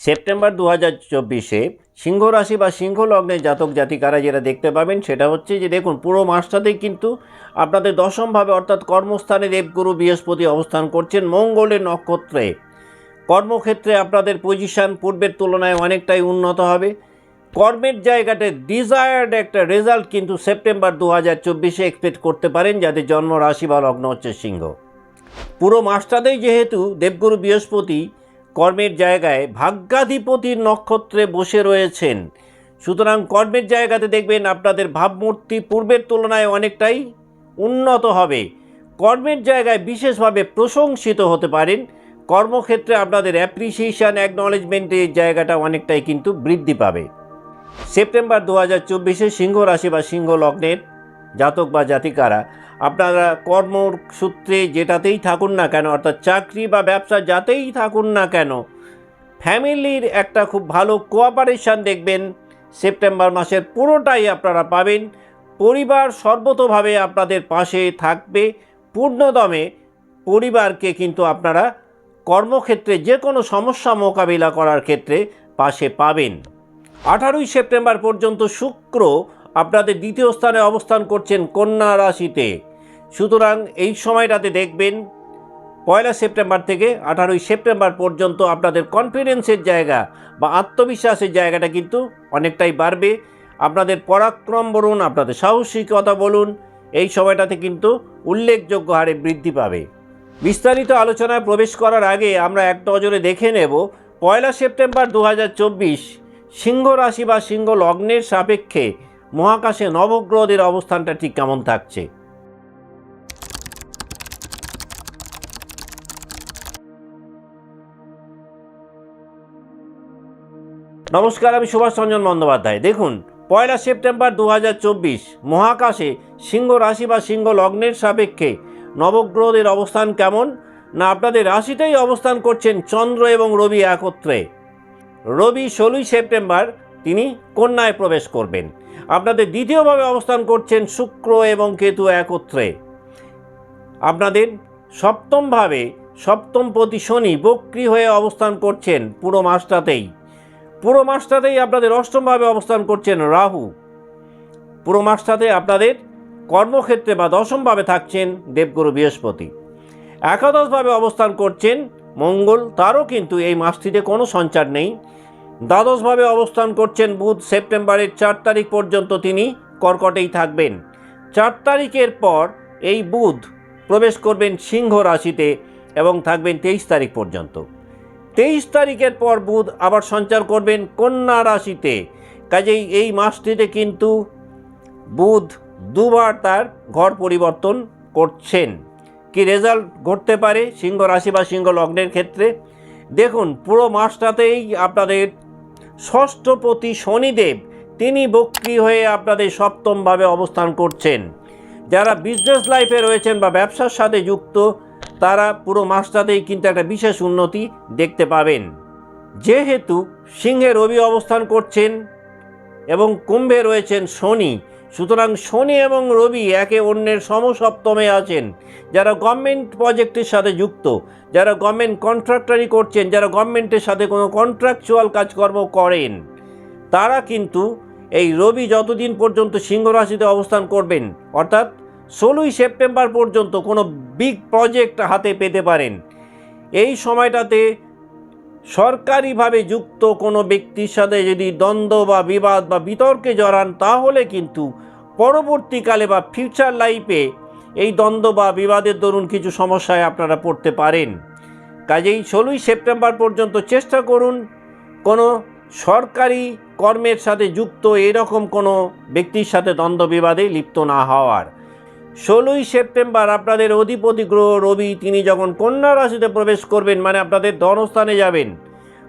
September দু হাজার চব্বিশে সিংহ রাশি বা সিংহ লগ্নে জাতক জাতিকারা যেটা দেখতে পাবেন সেটা হচ্ছে যে দেখুন, পুরো মাসটাতেই কিন্তু আপনাদের দশমভাবে অর্থাৎ কর্মস্থানে দেবগুরু বৃহস্পতি অবস্থান করছেন মঙ্গলের নক্ষত্রে। কর্মক্ষেত্রে আপনাদের পজিশন পূর্বের তুলনায় অনেকটাই উন্নত হবে। কর্মের জায়গাতে ডিজায়ার্ড একটা রেজাল্ট কিন্তু সেপ্টেম্বর দু হাজার চব্বিশে এক্সপেক্ট করতে পারেন যাদের জন্ম রাশি বা লগ্ন হচ্ছে সিংহ। পুরো মাসটাতেই যেহেতু দেবগুরু বৃহস্পতি কর্মের জায়গায় ভাগ্যাধিপতির নক্ষত্রে বসে রয়েছেন। সুতরাং কর্মের জায়গাতে দেখবেন আপনাদের ভাবমূর্তি পূর্বের তুলনায় অনেকটাই উন্নত হবে। কর্মের জায়গায় বিশেষভাবে প্রশংসিত হতে পারেন। কর্মক্ষেত্রে আপনাদের অ্যাপ্রিসিয়েশন অ্যাকনলেজমেন্টের জায়গাটা অনেকটাই কিন্তু বৃদ্ধি পাবে। সেপ্টেম্বর দু হাজার চব্বিশে সিংহ রাশি বা সিংহ লগ্নের জাতক বা জাতিকারা আপনারা কর্মসূত্রে যেটাতেই থাকুন না কেন, অর্থাৎ চাকরি বা ব্যবসা যাতেই থাকুন না কেন, ফ্যামিলির একটা খুব ভালো কোঅপারেশন দেখবেন। সেপ্টেম্বর মাসের পুরোটাই আপনারা পাবেন। পরিবার সর্বতোভাবে আপনাদের পাশে থাকবে। পূর্ণদমে পরিবারকে কিন্তু আপনারা কর্মক্ষেত্রে যে কোনো সমস্যা মোকাবিলা করার ক্ষেত্রে পাশে পাবেন। আঠারোই সেপ্টেম্বর পর্যন্ত শুক্র আপনাদের দ্বিতীয় স্থানে অবস্থান করছেন কন্যা রাশিতে। সুতরাং এই সময়টাতে দেখবেন পয়লা সেপ্টেম্বর থেকে আঠারোই সেপ্টেম্বর পর্যন্ত আপনাদের কনফিডেন্সের জায়গা বা আত্মবিশ্বাসের জায়গাটা কিন্তু অনেকটাই বাড়বে। আপনাদের পরাক্রম বলুন, আপনাদের সাহসিকতা বলুন, এই সময়টাতে কিন্তু উল্লেখযোগ্য হারে বৃদ্ধি পাবে। বিস্তারিত আলোচনায় প্রবেশ করার আগে আমরা এক নজরে দেখে নেব, পয়লা সেপ্টেম্বর দু হাজার চব্বিশ সিংহ রাশি বা সিংহ লগ্নের সাপেক্ষে মহাকাশে নবগ্রহদের অবস্থানটা ঠিক কেমন থাকছে। নমস্কার, আমি সুভাষ রঞ্জন বন্দ্যোপাধ্যায়। দেখুন, পয়লা সেপ্টেম্বর দু হাজার চব্বিশ, মহাকাশে সিংহ রাশি বা সিংহ লগ্নের সাপেক্ষে নবগ্রহদের অবস্থান কেমন? না, আপনাদের রাশিতেই অবস্থান করছেন চন্দ্র এবং রবি একত্রে। রবি ষোলোই সেপ্টেম্বর, তিনি কন্যায় প্রবেশ করবেন। আপনাদের দ্বিতীয়ভাবে অবস্থান করছেন শুক্র এবং কেতু একত্রে। আপনাদের সপ্তমভাবে সপ্তমপতি শনি বক্রি হয়ে অবস্থান করছেন পুরো মাসটাতেই। পুরো মাসটাতেই আপনাদের অষ্টমভাবে অবস্থান করছেন রাহু। পুরো মাসটাতে আপনাদের কর্মক্ষেত্রে বা দশমভাবে থাকছেন দেবগুরু বৃহস্পতি। একাদশভাবে অবস্থান করছেন মঙ্গল, তারও কিন্তু এই মাসটিতে কোনো সঞ্চার নেই। দ্বাদশভাবে অবস্থান করছেন বুধ, সেপ্টেম্বরের চার তারিখ পর্যন্ত তিনি কর্কটেই থাকবেন। চার তারিখের পর এই বুধ প্রবেশ করবেন সিংহ রাশিতে এবং থাকবেন তেইশ তারিখ পর্যন্ত। তেইশ তারিখের পর বুধ আবার সঞ্চার করবেন কন্যা রাশিতে। কাজেই এই মাসটিতে কিন্তু বুধ দুবার তার ঘর পরিবর্তন করছেন। কি রেজাল্ট ঘটতে পারে সিংহ রাশি বা সিংহ লগ্নের ক্ষেত্রে? দেখুন, পুরো মাসটাতেই আপনাদের ষষ্ঠপতি শনিদেব তিনি বক্রি হয়ে আপনাদের সপ্তমভাবে অবস্থান করছেন। যারা বিজনেস লাইফে রয়েছেন বা ব্যবসার সাথে যুক্ত তারা পুরো মাসটাতেই কিন্তু একটা বিশেষ উন্নতি দেখতে পাবেন। যেহেতু সিংহে রবি অবস্থান করছেন এবং কুম্ভে রয়েছেন শনি, সুতরাং শনি এবং রবি একে অন্যের সমসপ্তমে আছেন। যারা গভর্নমেন্ট প্রজেক্টের সাথে যুক্ত, যারা গভর্নমেন্ট কন্ট্রাক্টারি করছেন, যারা গভর্নমেন্টের সাথে কোনো কন্ট্রাকচুয়াল কাজকর্ম করেন, তারা কিন্তু এই রবি যতদিন পর্যন্ত সিংহ রাশিতে অবস্থান করবেন, অর্থাৎ ষোলোই সেপ্টেম্বর পর্যন্ত কোনো বিগ প্রজেক্ট হাতে পেতে পারেন। এই সময়টাতে সরকারিভাবে যুক্ত কোনো ব্যক্তির সাথে যদি দ্বন্দ্ব বা বিবাদ বা বিতর্কে জড়ান, তাহলে কিন্তু পরবর্তীকালে বা ফিউচার লাইফে এই দ্বন্দ্ব বা বিবাদের দরুন কিছু সমস্যায় আপনারা পড়তে পারেন। কাজেই ষোলোই সেপ্টেম্বর পর্যন্ত চেষ্টা করুন কোনো সরকারি কর্মের সাথে যুক্ত এরকম কোনো ব্যক্তির সাথে দ্বন্দ্ব বিবাদে লিপ্ত না হওয়ার। ষোলোই সেপ্টেম্বর আপনাদের অধিপতি গ্রহ রবি, তিনি যখন কন্যা রাশিতে প্রবেশ করবেন মানে আপনাদের ধনস্থানে যাবেন,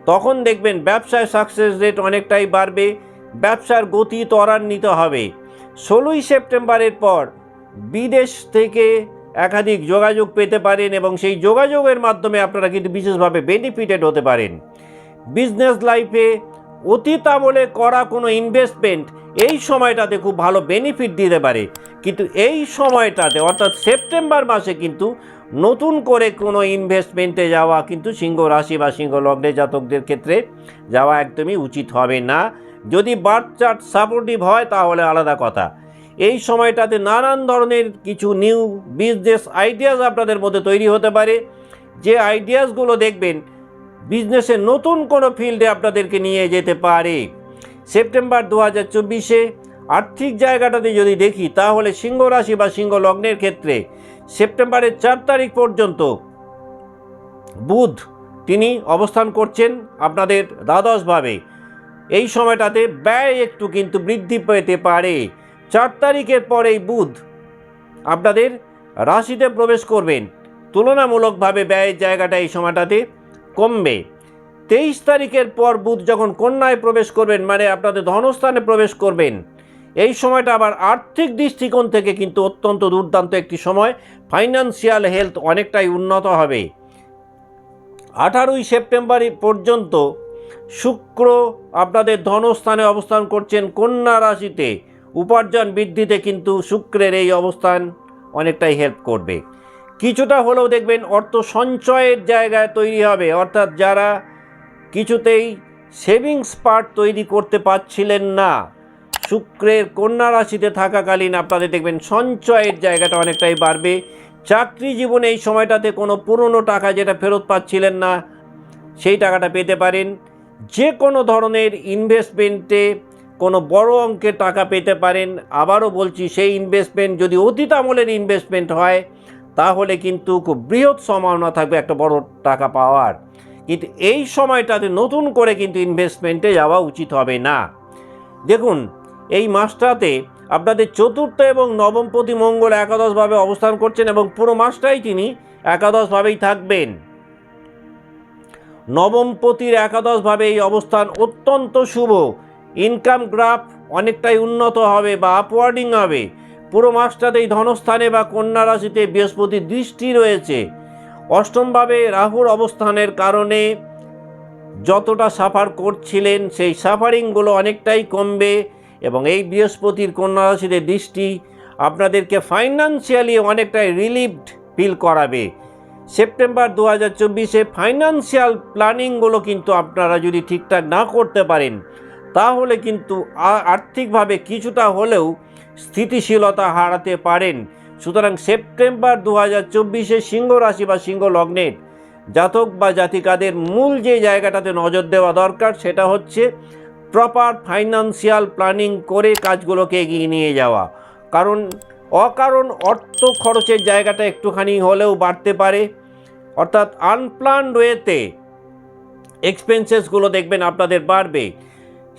তখন দেখবেন ব্যবসায় সাকসেস রেট অনেকটাই বাড়বে, ব্যবসার গতি ত্বরান্বিত হবে। ষোলোই সেপ্টেম্বরের পর বিদেশ থেকে একাধিক যোগাযোগ পেতে পারেন এবং সেই যোগাযোগের মাধ্যমে আপনারা কিন্তু বিশেষভাবে বেনিফিটেড হতে পারেন। বিজনেস লাইফে অতীত আমলে করা কোনো ইনভেস্টমেন্ট এই সময়টাতে খুব ভালো বেনিফিট দিতে পারে। কিন্তু এই সময়টাতে, অর্থাৎ সেপ্টেম্বর মাসে কিন্তু নতুন করে কোনো ইনভেস্টমেন্টে যাওয়া কিন্তু সিংহ রাশি বা সিংহ লগ্নের জাতকদের ক্ষেত্রে যাওয়া একদমই উচিত হবে না। যদি বার্থ চার্ট সাপোর্টিভ হয়, তাহলে আলাদা কথা। এই সময়টাতে নানান ধরনের কিছু নিউ বিজনেস আইডিয়াস আপনাদের মধ্যে তৈরি হতে পারে। যে আইডিয়াসগুলো দেখবেন বিজনেসের নতুন কোনো ফিল্ডে আপনাদেরকে নিয়ে যেতে পারে। সেপ্টেম্বর দু হাজার চব্বিশে আর্থিক জায়গাটাতে যদি দেখি, তাহলে সিংহ রাশি বা সিংহ লগ্নের ক্ষেত্রে সেপ্টেম্বরের চার তারিখ পর্যন্ত বুধ তিনি অবস্থান করছেন আপনাদের দ্বাদশভাবে। এই সময়টাতে ব্যয় একটু কিন্তু বৃদ্ধি পেতে পারে। চার তারিখের পরেই বুধ আপনাদের রাশিতে প্রবেশ করবেন। তুলনামূলকভাবে ব্যয়ের জায়গাটা এই সময়টাতে কমবে। তেইশ তারিখের পর বুধ যখন কন্যায় প্রবেশ করবেন মানে আপনাদের ধনস্থানে প্রবেশ করবেন, এই সময়টা আবার আর্থিক দৃষ্টিকোণ থেকে কিন্তু অত্যন্ত দুর্দান্ত একটি সময়। ফাইন্যান্সিয়াল হেলথ অনেকটাই উন্নত হবে। আঠারোই সেপ্টেম্বর পর্যন্ত শুক্র আপনাদের ধনস্থানে অবস্থান করছেন কন্যা রাশিতে। উপার্জন বৃদ্ধিতে কিন্তু শুক্রের এই অবস্থান অনেকটাই হেল্প করবে। কিছুটা হলেও দেখবেন অর্থ সঞ্চয়ের জায়গায় তৈরি হবে। অর্থাৎ যারা কিছুতেই সেভিংস পার্ট তৈরি করতে পারছিলেন না, শুক্রের কন্যা রাশিতে থাকাকালীন আপনাদের দেখবেন সঞ্চয়ের জায়গাটা অনেকটাই বাড়বে। চাকরি জীবনে এই সময়টাতে কোনো পুরনো টাকা যেটা ফেরত পাচ্ছিলেন না, সেই টাকাটা পেতে পারেন। যে কোনো ধরনের ইনভেস্টমেন্টে কোনো বড় অঙ্কের টাকা পেতে পারেন। আবারও বলছি, সেই ইনভেস্টমেন্ট যদি অতীত আমলের ইনভেস্টমেন্ট হয় তাহলে কিন্তু খুব বৃহৎ সম্ভাবনা থাকবে একটা বড় টাকা পাওয়ার। কিন্তু এই সময়টাতে নতুন করে কিন্তু ইনভেস্টমেন্টে যাওয়া উচিত হবে না। দেখুন, এই মাসটাতে আপনাদের চতুর্থ এবং নবমপতি মঙ্গল একাদশভাবে অবস্থান করছেন এবং পুরো মাসটাই তিনি একাদশভাবেই থাকবেন। নবমপতির একাদশভাবে এই অবস্থান অত্যন্ত শুভ। ইনকাম গ্রাফ অনেকটাই উন্নত হবে বা আপওয়ার্ডিং হবে। পুরো মাসটাতেই ধনস্থানে বা কন্যা রাশিতে বৃহস্পতির দৃষ্টি রয়েছে। অষ্টমভাবে রাহুর অবস্থানের কারণে যতটা সাফার করছিলেন, সেই সাফারিংগুলো অনেকটাই কমবে এবং এই বৃহস্পতির কন্যা রাশিতে দৃষ্টি আপনাদেরকে ফাইন্যান্সিয়ালি অনেকটাই রিলিভড ফিল করাবে। সেপ্টেম্বর দু হাজার চব্বিশে ফাইন্যান্সিয়াল প্ল্যানিংগুলো কিন্তু আপনারা যদি ঠিকঠাক না করতে পারেন, তাহলে কিন্তু আর্থিকভাবে কিছুটা হলেও স্থিতিশীলতা হারাতে পারেন। সুতরাং সেপ্টেম্বর দু হাজার চব্বিশে সিংহ রাশি বা সিংহ লগ্নের জাতক বা জাতিকাদের মূল যে জায়গাটাতে নজর দেওয়া দরকার সেটা হচ্ছে প্রপার ফাইন্যান্সিয়াল প্ল্যানিং করে কাজগুলোকে এগিয়ে নিয়ে যাওয়া। কারণ অকারণ অর্থ খরচের জায়গাটা একটুখানি হলেও বাড়তে পারে। অর্থাৎ আনপ্লান ওয়েতে এক্সপেন্সেসগুলো দেখবেন আপনাদের বাড়বে।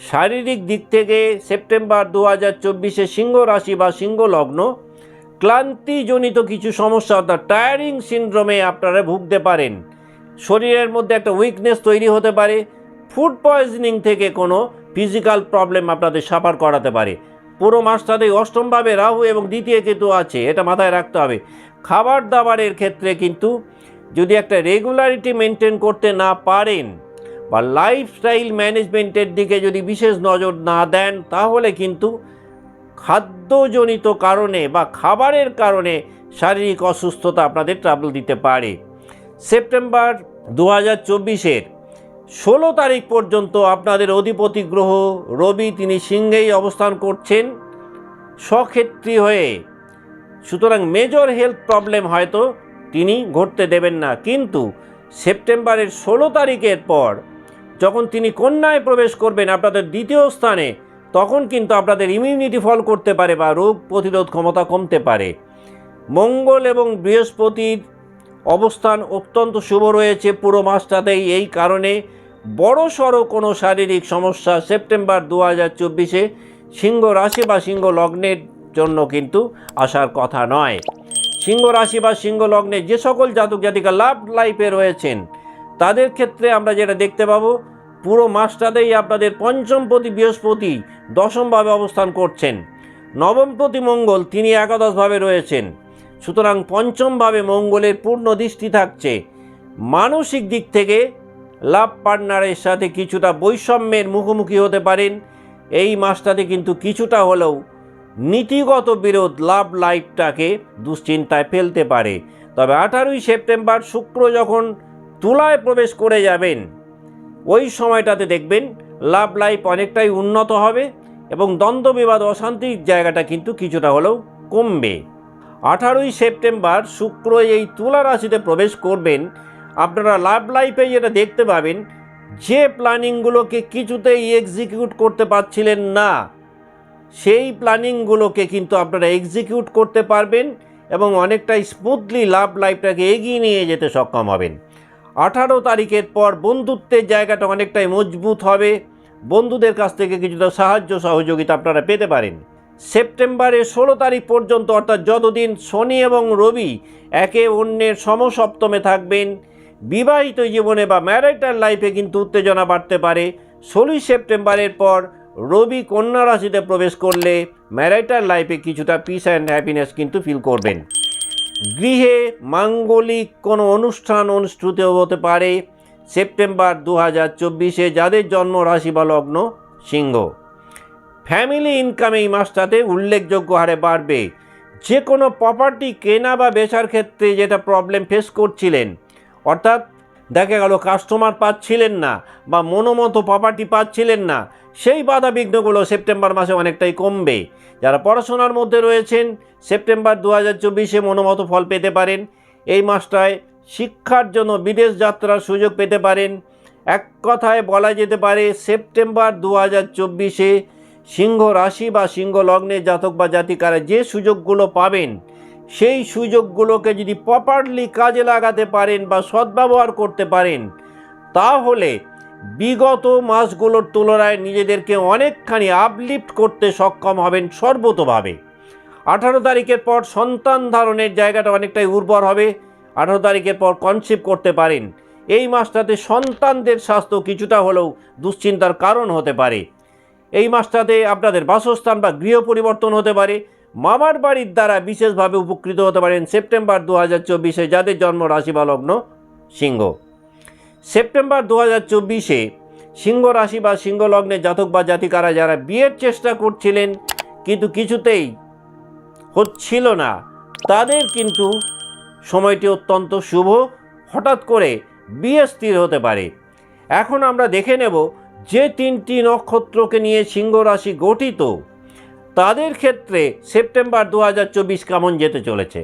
শারীরিক দিক থেকে সেপ্টেম্বর দু হাজার চব্বিশে সিংহ রাশি বা সিংহ লগ্ন, ক্লান্তিজনিত কিছু সমস্যা অর্থাৎ টায়ারিং সিন্ড্রোমে আপনারা ভুগতে পারেন। শরীরের মধ্যে একটা উইকনেস তৈরি হতে পারে ফুড পয়জনিং থেকে কোনো ফিজিক্যাল প্রবলেম আপনাদের সাফার করাতে পারে। পুরো মাসটাতেই অষ্টমভাবে রাহু এবং দ্বিতীয় কেতু আছে, এটা মাথায় রাখতে হবে। খাবার দাবারের ক্ষেত্রে কিন্তু যদি একটা রেগুলারিটি মেনটেন করতে না পারেন বা লাইফস্টাইল ম্যানেজমেন্টের দিকে যদি বিশেষ নজর না দেন, তাহলে কিন্তু খাদ্যজনিত কারণে বা খাবারের কারণে শারীরিক অসুস্থতা আপনাদের ট্রাবল দিতে পারে। সেপ্টেম্বর দু হাজার চব্বিশের ষোলো তারিখ পর্যন্ত আপনাদের অধিপতি গ্রহ রবি, তিনি সিংহেই অবস্থান করছেন। স্বক্ষেত্রী হয়ে সুতরাং মেজর হেলথ প্রবলেম হয়তো তিনি ঘটতে দেবেন না। কিন্তু সেপ্টেম্বরের ষোলো তারিখের পর যখন তিনি কন্যায় প্রবেশ করবেন আপনাদের দ্বিতীয় স্থানে, তখন কিন্তু আপনাদের ইমিউনিটি ফল করতে পারে বা রোগ প্রতিরোধ ক্ষমতা কমতে পারে। মঙ্গল এবং বৃহস্পতির অবস্থান অত্যন্ত শুভ রয়েছে পুরো মাসটাতেই। এই কারণে বড় সড়ো কোনো শারীরিক সমস্যা সেপ্টেম্বর দু হাজার চব্বিশে সিংহ রাশি বা সিংহ লগ্নের জন্য কিন্তু আসার কথা নয়। সিংহ রাশি বা সিংহ লগ্নে যে সকল জাতক জাতিকা লাভ লাইফে রয়েছেন, তাদের ক্ষেত্রে আমরা যেটা দেখতে পাবো পুরো মাসটাতেই আপনাদের পঞ্চমপতি বৃহস্পতি দশমভাবে অবস্থান করছেন। নবমপতি মঙ্গল তিনি একাদশভাবে রয়েছেন। সুতরাং পঞ্চমভাবে মঙ্গলের পূর্ণ দৃষ্টি থাকছে। মানসিক দিক থেকে লাভ পার্টনারের সাথে কিছুটা বৈষম্যের মুখোমুখি হতে পারেন। এই মাসটাতে কিন্তু কিছুটা হলেও নীতিগত বিরোধ লাভ লাইফটাকে দুশ্চিন্তায় ফেলতে পারে। তবে আঠারোই সেপ্টেম্বর শুক্র যখন তুলায় প্রবেশ করে যাবেন ওই সময়টাতে দেখবেন লাভ লাইফ অনেকটাই উন্নত হবে এবং দ্বন্দ্ব, বিবাদ অশান্তির জায়গাটা কিন্তু কিছুটা হলেও কমবে। আঠারোই সেপ্টেম্বর শুক্র এই তুলা রাশিতে প্রবেশ করবেন। আপনারা লাভ লাইফে যেটা দেখতে পাবেন, যে প্ল্যানিংগুলোকে কিছুতেই এক্সিকিউট করতে পারছিলেন না, সেই প্ল্যানিংগুলোকে কিন্তু আপনারা এক্সিকিউট করতে পারবেন এবং অনেকটাই স্মুথলি লাভ লাইফটাকে এগিয়ে নিয়ে যেতে সক্ষম হবেন। আঠারো তারিখের পর বন্ধুত্বের জায়গাটা অনেকটাই মজবুত হবে। বন্ধুদের কাছ থেকে কিছুটা সাহায্য সহযোগিতা আপনারা পেতে পারেন। সেপ্টেম্বরের ষোলো তারিখ পর্যন্ত, অর্থাৎ যতদিন শনি এবং রবি একে অন্যের সমসপ্তমে থাকবেন, বিবাহিত জীবনে বা ম্যারিটাল লাইফে কিন্তু উত্তেজনা বাড়তে পারে। ষোলোই সেপ্টেম্বরের পর রবি কন্যা রাশিতে প্রবেশ করলে ম্যারিটাল লাইফে কিছুটা পিস অ্যান্ড হ্যাপিনেস কিন্তু ফিল করবেন। গৃহে মাঙ্গলিক কোনো অনুষ্ঠান অনুষ্ঠিত হতে পারে সেপ্টেম্বর দু হাজার চব্বিশে, যাদের জন্ম রাশি বা লগ্ন সিংহ। ফ্যামিলি ইনকাম এই মাসটাতে উল্লেখযোগ্য হারে বাড়বে। যে কোনো প্রপার্টি কেনা বা বেচার ক্ষেত্রে যেটা প্রবলেম ফেস করছিলেন, অর্থাৎ দেখা গেল কাস্টমার পাচ্ছিলেন না বা মনোমতো প্রপার্টি পাচ্ছিলেন না সেই বাধা বিঘ্নগুলো সেপ্টেম্বর মাসে অনেকটাই কমবে। যারা পড়াশোনার মধ্যে রয়েছেন, সেপ্টেম্বর দু হাজার চব্বিশে মনোমতো ফল পেতে পারেন। এই মাসটায় শিক্ষার জন্য বিদেশ যাত্রার সুযোগ পেতে পারেন। এক কথায় বলা যেতে পারে, সেপ্টেম্বর দু হাজার চব্বিশে সিংহ রাশি বা সিংহ লগ্নে জাতক বা জাতিকারা যে সুযোগগুলো পাবেন, সেই সুযোগগুলোকে যদি প্রপারলি কাজে লাগাতে পারেন বা সদ্ব্যবহার করতে পারেন, তাহলে বিগত মাসগুলোর তুলনায় নিজেদেরকে অনেকখানি আপলিফট করতে সক্ষম হবেন সর্বতভাবে। আঠারো তারিখের পর সন্তান ধারণের জায়গাটা অনেকটাই উর্বর হবে। আঠারো তারিখের পর কনসিভ করতে পারেন। এই মাসটাতে সন্তানদের স্বাস্থ্য কিছুটা হলেও দুশ্চিন্তার কারণ হতে পারে। এই মাসটাতে আপনাদের বাসস্থান বা গৃহ পরিবর্তন হতে পারে। মামার বাড়ির দ্বারা বিশেষভাবে উপকৃত হতে পারেন সেপ্টেম্বর দু হাজার চব্বিশে যাদের জন্ম রাশি বা লগ্ন সিংহ। সেপ্টেম্বর দু হাজার চব্বিশে সিংহ রাশি বা সিংহ লগ্নে জাতক বা জাতিকারা যারা বিয়ের চেষ্টা করছিলেন, কিন্তু কিছুতেই হচ্ছিল না। তাদের কিন্তু সময়টি অত্যন্ত শুভ। হঠাৎ করে বিয়ে স্থির হতে পারে। এখন আমরা দেখে নেব যে তিনটি নক্ষত্রকে নিয়ে সিংহ রাশি গঠিত, তাদের ক্ষেত্রে সেপ্টেম্বর দু হাজার চব্বিশ কেমন যেতে চলেছে।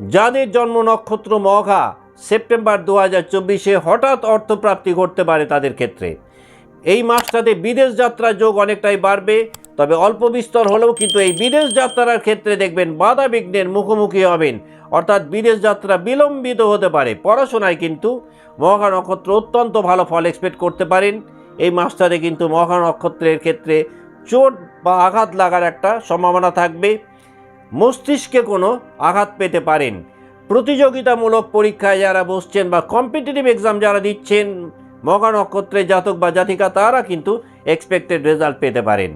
যাদের জন্ম নক্ষত্র মঘা, সেপ্টেম্বর দু হাজার চব্বিশে হঠাৎ অর্থপ্রাপ্তি ঘটতে পারে তাদের ক্ষেত্রে। এই মাসটাতে বিদেশ যাত্রার যোগ অনেকটাই বাড়বে, তবে অল্প বিস্তর হলেও কিন্তু এই বিদেশ যাত্রার ক্ষেত্রে দেখবেন বাধা বিঘ্নের মুখোমুখি হবেন। অর্থাৎ বিদেশ যাত্রা বিলম্বিত হতে পারে। পড়াশোনায় কিন্তু মহা নক্ষত্র অত্যন্ত ভালো ফল এক্সপেক্ট করতে পারেন। এই মাসটাতে কিন্তু মহা নক্ষত্রের ক্ষেত্রে চোট বা আঘাত লাগার একটা সম্ভাবনা থাকবে। মস্তিষ্কে কোনো আঘাত পেতে পারেন। প্রতিযোগিতামূলক পরীক্ষায় যারা বসছেন বা কম্পিটিটিভ এক্সাম যারা দিচ্ছেন, মগা নক্ষত্রের জাতক বা জাতিকা, তারা কিন্তু এক্সপেক্টেড রেজাল্ট পেতে পারেন।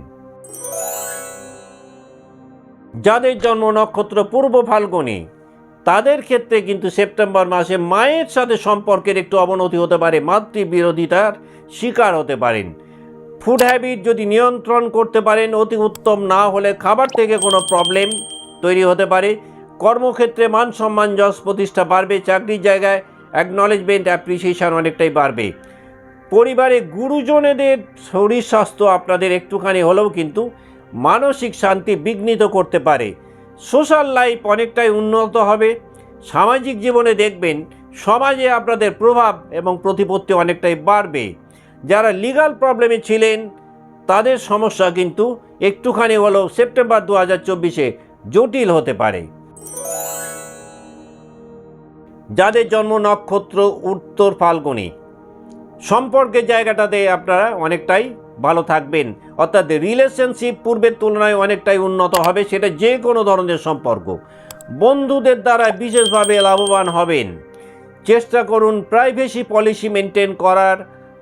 যাদের জন্ম নক্ষত্র পূর্ব ফাল্গুনি, তাদের ক্ষেত্রে কিন্তু সেপ্টেম্বর মাসে মায়ের সাথে সম্পর্কের একটু অবনতি হতে পারে, মাতৃবিরোধিতার শিকার হতে পারেন। ফুড হ্যাবিট যদি নিয়ন্ত্রণ করতে পারেন, অতি উত্তম, না হলে খাবার থেকে কোনো প্রবলেম তৈরি হতে পারে। কর্মক্ষেত্রে মান সম্মান যশ প্রতিষ্ঠা বাড়বে, চাকরির জায়গায় অ্যাকনলেজমেন্ট অ্যাপ্রিসিয়েশন অনেকটাই বাড়বে। পরিবারে গুরুজনেদের শরীর স্বাস্থ্য আপনাদের একটুখানি হলেও কিন্তু মানসিক শান্তি বিঘ্নিত করতে পারে। সোশ্যাল লাইফ অনেকটাই উন্নত হবে। সামাজিক জীবনে দেখবেন সমাজে আপনাদের প্রভাব এবং প্রতিপত্তি অনেকটাই বাড়বে। যারা লিগাল প্রবলেমে ছিলেন, তাদের সমস্যা কিন্তু একটুখানি হলেও সেপ্টেম্বর দু হাজার চব্বিশে জটিল হতে পারে। যাদের জন্ম নক্ষত্র উত্তর ফাল্গুনি সম্পর্কের জায়গাটাতে আপনারা অনেকটাই ভালো থাকবেন। অর্থাৎ রিলেশনশিপ পূর্বের তুলনায় অনেকটাই উন্নত হবে, সেটা যে কোনো ধরনের সম্পর্ক। বন্ধুদের দ্বারা বিশেষভাবে লাভবান হবেন। চেষ্টা করুন প্রাইভেসি পলিসি মেনটেন করার।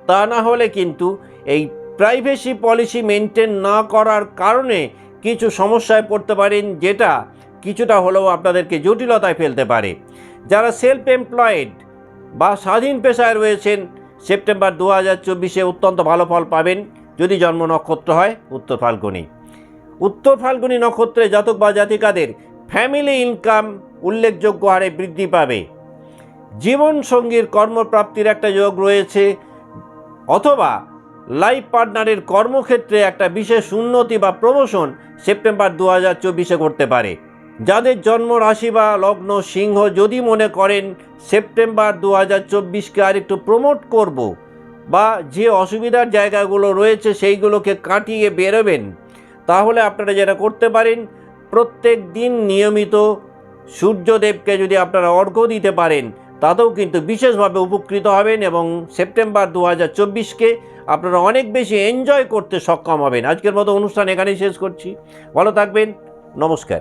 তা না হলে কিন্তু এই প্রাইভেসি পলিসি মেনটেন না করার কারণে কিছু সমস্যায় পড়তে পারেন যেটা কিছুটা হলেও আপনাদেরকে জটিলতায় ফেলতে পারে। যারা সেলফ এমপ্লয়েড বা স্বাধীন পেশায় রয়েছেন, সেপ্টেম্বর দু হাজার চব্বিশে অত্যন্ত ভালো ফল পাবেন। যদি জন্ম নক্ষত্র হয়, উত্তর ফাল্গুনি। উত্তর ফাল্গুনি নক্ষত্রে জাতক বা জাতিকাদের ফ্যামিলি ইনকাম উল্লেখযোগ্য হারে বৃদ্ধি পাবে। জীবনসঙ্গীর কর্মপ্রাপ্তির একটা যোগ রয়েছে, অথবা লাইফ পার্টনারের কর্মক্ষেত্রে একটা বিশেষ উন্নতি বা প্রমোশন সেপ্টেম্বর দু হাজার চব্বিশে করতে পারে। যাদের জন্ম রাশি বা লগ্ন সিংহ যদি মনে করেন, সেপ্টেম্বর দু হাজার চব্বিশকে আর একটু প্রমোট করব বা যে অসুবিধার জায়গাগুলো রয়েছে সেইগুলোকে কাটিয়ে বেরোবেন, তাহলে আপনারা যেটা করতে পারেন, প্রত্যেক দিন নিয়মিত সূর্যদেবকে যদি আপনারা অর্ঘ্য দিতে পারেন তাতেও কিন্তু বিশেষভাবে উপকৃত হবেন এবং সেপ্টেম্বর দু হাজার চব্বিশকে আপনারা অনেক বেশি এনজয় করতে সক্ষম হবেন। আজকের মতো অনুষ্ঠান এখানেই শেষ করছি। ভালো থাকবেন। নমস্কার।